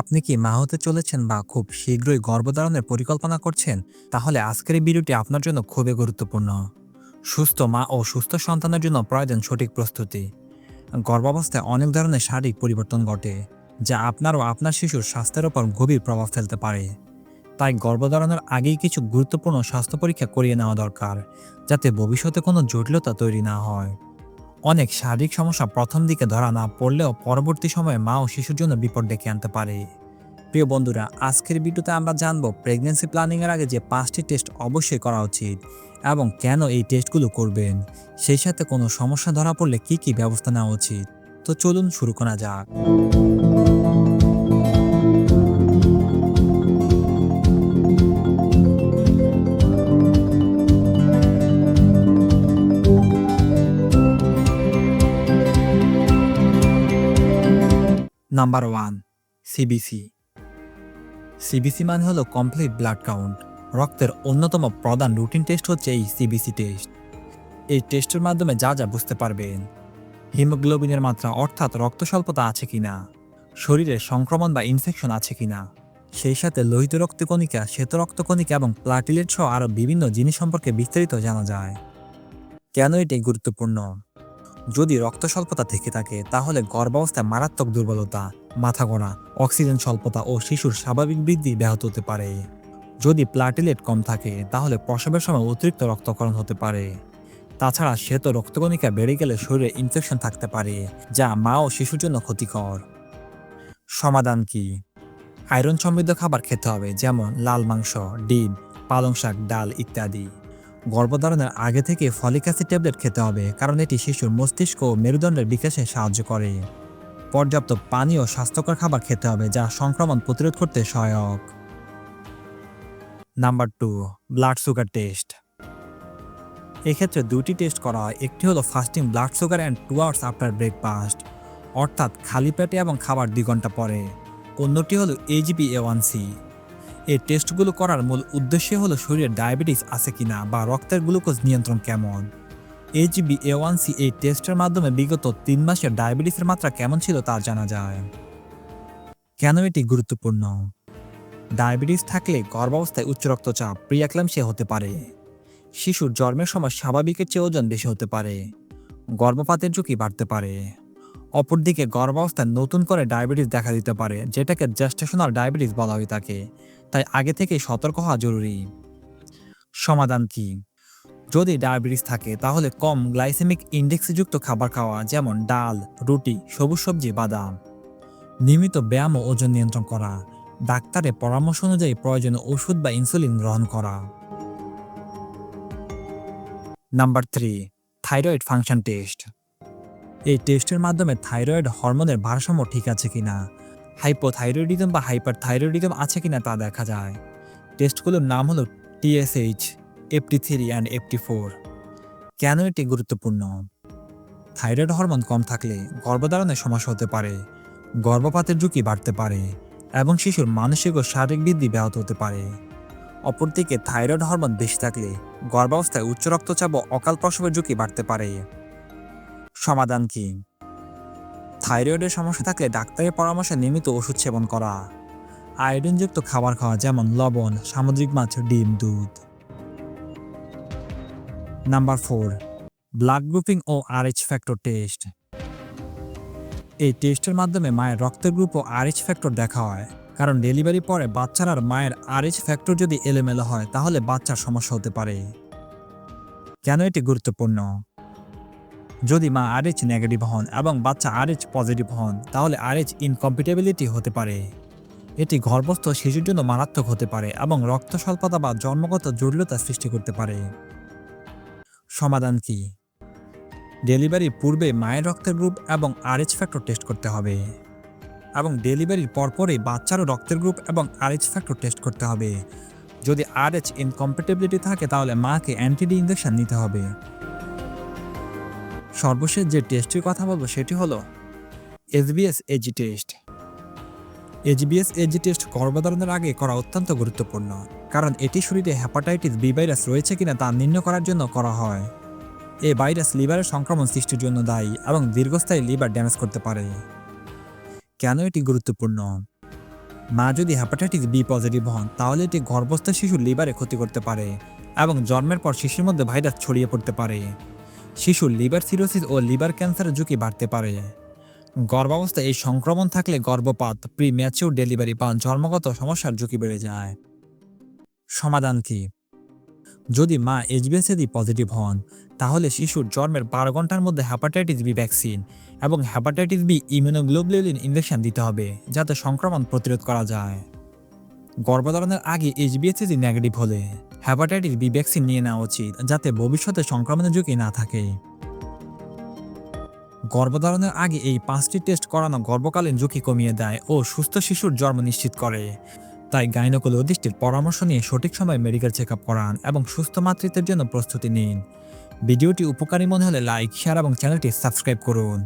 আপনি কি মা হতে চলেছেন বা খুব শীঘ্রই গর্ভধারণের পরিকল্পনা করছেন? তাহলে আজকের এই ভিডিওটি আপনার জন্য খুবই গুরুত্বপূর্ণ। সুস্থ মা ও সুস্থ সন্তানের জন্য প্রয়োজন সঠিক প্রস্তুতি। গর্ভাবস্থায় অনেক ধরনের শারীরিক পরিবর্তন ঘটে, যা আপনার ও আপনার শিশুর স্বাস্থ্যের ওপর গভীর প্রভাব ফেলতে পারে। তাই গর্ভধারণের আগেই কিছু গুরুত্বপূর্ণ স্বাস্থ্য পরীক্ষা করিয়ে নেওয়া দরকার, যাতে ভবিষ্যতে কোনো জটিলতা তৈরি না হয়। অনেক শারীরিক সমস্যা প্রথম দিকে ধরা না পড়লেও পরবর্তী সময়ে মা ও শিশুর জন্য বিপদ ডেকে আনতে পারে। প্রিয় বন্ধুরা, আজকের ভিডিওতে আমরা জানব প্রেগনেন্সি প্ল্যানিংয়ের আগে যে পাঁচটি টেস্ট অবশ্যই করা উচিত এবং কেন এই টেস্টগুলো করবেন। সেই সাথে কোনো সমস্যা ধরা পড়লে কি কি ব্যবস্থা নেওয়া উচিত। তো চলুন শুরু করা যাক। নাম্বার ওয়ান সিবিসি সিবিসি মানে হলো কমপ্লিট ব্লাড কাউন্ট রক্তের অন্যতম প্রধান রুটিন টেস্ট হচ্ছে এই সিবিসি টেস্ট এই টেস্টের মাধ্যমে যা যা বুঝতে পারবেন। হিমোগ্লোবিনের মাত্রা অর্থাৎ রক্ত স্বল্পতা আছে কিনা, শরীরে সংক্রমণ বা ইনফেকশন আছে কিনা, সেই সাথে লোহিত রক্তকণিকা শ্বেত রক্তকণিকা এবং প্লাটিলেট সহ আরও বিভিন্ন জিনিস সম্পর্কে বিস্তারিত জানা যায়। কেন এটি গুরুত্বপূর্ণ? যদি রক্ত স্বল্পতা থেকে থাকে, তাহলে গর্ভাবস্থায় মারাত্মক দুর্বলতা, মাথা গোড়া অক্সিজেন স্বল্পতা ও শিশুর স্বাভাবিক বৃদ্ধি ব্যাহত হতে পারে। যদি প্লাটিলেট কম থাকে, তাহলে প্রসবের সময় অতিরিক্ত রক্তকরণ হতে পারে। তাছাড়া শ্বেত রক্তকণিকা বেড়ে গেলে শরীরে ইনফেকশন থাকতে পারে, যা মা ও শিশুর জন্য ক্ষতিকর। সমাধান কি? আয়রন সমৃদ্ধ খাবার খেতে হবে, যেমন লাল মাংস, ডিম, পালং শাক, ডাল ইত্যাদি। গর্ভধারণের আগে থেকে ফলিক অ্যাসিড ট্যাবলেট খেতে হবে, কারণ এটি শিশুর মস্তিষ্ক ও মেরুদণ্ডের বিকাশে সাহায্য করে। পর্যাপ্ত পানি ও স্বাস্থ্যকর খাবার খেতে হবে, যা সংক্রমণ প্রতিরোধ করতে সহায়ক। Number two, blood sugar test. এক্ষেত্রে দুটি টেস্ট করা হয়, একটি হলো fasting blood sugar and two hours after breakfast, অর্থাৎ খালি পেটে এবং খাবার দুই ঘণ্টা পরে। অন্যটি হলো এজিপি এ ওয়ান সি এই টেস্টগুলো করার মূল উদ্দেশ্য হলো শরীরে ডায়াবেটিস আছে কিনা বা রক্তের গ্লুকোজ নিয়ন্ত্রণ কেমন? এইচবি এ ওয়ান সি এই টেস্টের মাধ্যমে বিগত তিন মাসের ডায়াবেটিসের মাত্রা কেমন ছিল তা জানা যায়। কেন এটি গুরুত্বপূর্ণ? ডায়াবেটিস থাকলে গর্ভাবস্থায় উচ্চ রক্তচাপ প্রিয়াক্লামসিয়া হতে পারে। শিশুর জন্মের সময় স্বাভাবিকের চেয়ে ওজন বেশি হতে পারে। গর্ভপাতের ঝুঁকি বাড়তে পারে। অপরদিকে গর্ভাবস্থায় নতুন করে ডায়াবেটিস দেখা দিতে পারে, যেটাকে জেস্টেশনাল ডায়াবেটিস বলা হয়ে থাকে তাই আগে থেকেই সতর্ক হওয়া জরুরি। সমাধান কি? যদি ডায়াবেটিস থাকে, তাহলে কম গ্লাইসেমিক ইন্ডেক্সযুক্ত খাবার খাওয়া, যেমন ডাল, রুটি, সবুজ সবজি, বাদাম। নিয়মিত ব্যায়াম ও ওজন নিয়ন্ত্রণ করা। ডাক্তারের পরামর্শ অনুযায়ী প্রয়োজনীয় ওষুধ বা ইনসুলিন গ্রহণ করা। Number three, thyroid function test. এই টেস্টের মাধ্যমে থাইরয়েড হরমোনের ভারসাম্য ঠিক আছে কিনা? হাইপোথাইরয়েডিজম বা হাইপার থাইরয়েডিজম আছে কিনা তা দেখা যায়। টেস্টগুলোর নাম হলো TSH FT three and FT four কেন এটি গুরুত্বপূর্ণ? থাইরয়েড হরমোন কম থাকলে গর্ভধারণের সমস্যা হতে পারে, গর্ভপাতের ঝুঁকি বাড়তে পারে, এবং শিশুর মানসিক ও শারীরিক বৃদ্ধি ব্যাহত হতে পারে। অপরদিকে থাইরয়েড হরমোন বেশি থাকলে গর্ভাবস্থায় উচ্চ রক্তচাপ ও অকাল প্রসবের ঝুঁকি বাড়তে পারে। সমাধান কি? থাইরয়েডের সমস্যা থাকলে ডাক্তারের পরামর্শে নিয়মিত ওষুধ সেবন করা। আয়োডিনযুক্ত খাবার খাওয়া যেমন লবণ, সামুদ্রিক মাছ, ডিম, দুধ। নাম্বার ফোর, ব্লাড গ্রুপিং ও আরএইচ ফ্যাক্টর টেস্ট। এই টেস্টের মাধ্যমে মায়ের রক্তের গ্রুপ ও আরএইচ ফ্যাক্টর দেখা হয়, কারণ ডেলিভারি পরে বাচ্চার আর মায়ের আরএইচ ফ্যাক্টর যদি এলোমেলো হয়, তাহলে বাচ্চার সমস্যা হতে পারে। কেন এটি গুরুত্বপূর্ণ? যদি মা আরএইচ নেগেটিভ হন এবং বাচ্চা আরএইচ পজিটিভ হন, তাহলে আরএইচ ইনকম্পিটেবিলিটি হতে পারে। এটি গর্ভস্থ শিশুর জন্য মারাত্মক হতে পারে এবং রক্ত স্বল্পতা বা জন্মগত জটিলতা সৃষ্টি করতে পারে। সমাধান কি? ডেলিভারির পূর্বে মায়ের রক্তের গ্রুপ এবং আরএইচ ফ্যাক্টর টেস্ট করতে হবে এবং ডেলিভারির পরপরই বাচ্চারও রক্তের গ্রুপ এবং আরএইচ ফ্যাক্টর টেস্ট করতে হবে। যদি আরএইচ ইনকম্পিটেবিলিটি থাকে, তাহলে মাকে অ্যান্টিডি ইঞ্জেকশন নিতে হবে। সর্বশেষ যে টেস্টের কথা বলব সেটি হলো SBS AG test. HBS AG test গর্ভধারণের আগে করা অত্যন্ত গুরুত্বপূর্ণ, কারণ এটি শরীরে হ্যাপাটাইটিস বি ভাইরাস রয়েছে কিনা তা নির্ণয় করার জন্য করা হয়। এই ভাইরাস লিভারের সংক্রমণ সৃষ্টির জন্য দায়ী এবং দীর্ঘস্থায়ী লিভার ড্যামেজ করতে পারে। কেন এটি গুরুত্বপূর্ণ? মা যদি হ্যাপাটাইটিস বি পজিটিভ হন, তাহলে এটি গর্ভস্থ শিশুর লিভারে ক্ষতি করতে পারে এবং জন্মের পর শিশুর মধ্যে ভাইরাস ছড়িয়ে পড়তে পারে। শিশুর লিভার সিরোসিস ও লিভার ক্যান্সারের ঝুঁকি বাড়তে পারে। গর্ভাবস্থায় এই সংক্রমণ থাকলে গর্ভপাত প্রি ম্যাচিউর ডেলিভারি বা জন্মগত সমস্যার ঝুঁকি বেড়ে যায়। সমাধান কি? যদি মা এইচবিএসএডি পজিটিভ হন, তাহলে শিশুর জন্মের বারো ঘণ্টার মধ্যে হ্যাপাটাইটিস বি ভ্যাকসিন এবং হ্যাপাটাইটিস বি ইমিউনোগ্লোবুলিন ইনজেকশন দিতে হবে, যাতে সংক্রমণ প্রতিরোধ করা যায়। গর্ভধারণের আগে এইচবিএসএডি নেগেটিভ হলে হ্যাপাটাইটিস বি ভ্যাকসিন নিয়ে নেওয়া উচিত, যাতে ভবিষ্যতে সংক্রমণের ঝুঁকি না থাকে। গর্ভধারণের আগে এই পাঁচটি টেস্ট করানো গর্ভকালীন ঝুঁকি কমিয়ে দেয় ও সুস্থ শিশুর জন্ম নিশ্চিত করে। তাই গাইনোকোলজিস্টের পরামর্শ নিয়ে সঠিক সময় মেডিকেল চেক আপ করান এবং সুস্থ মাতৃত্বের জন্য প্রস্তুতি নিন। ভিডিওটি উপকারী মনে হলে লাইক শেয়ার এবং চ্যানেলটি সাবস্ক্রাইব করুন।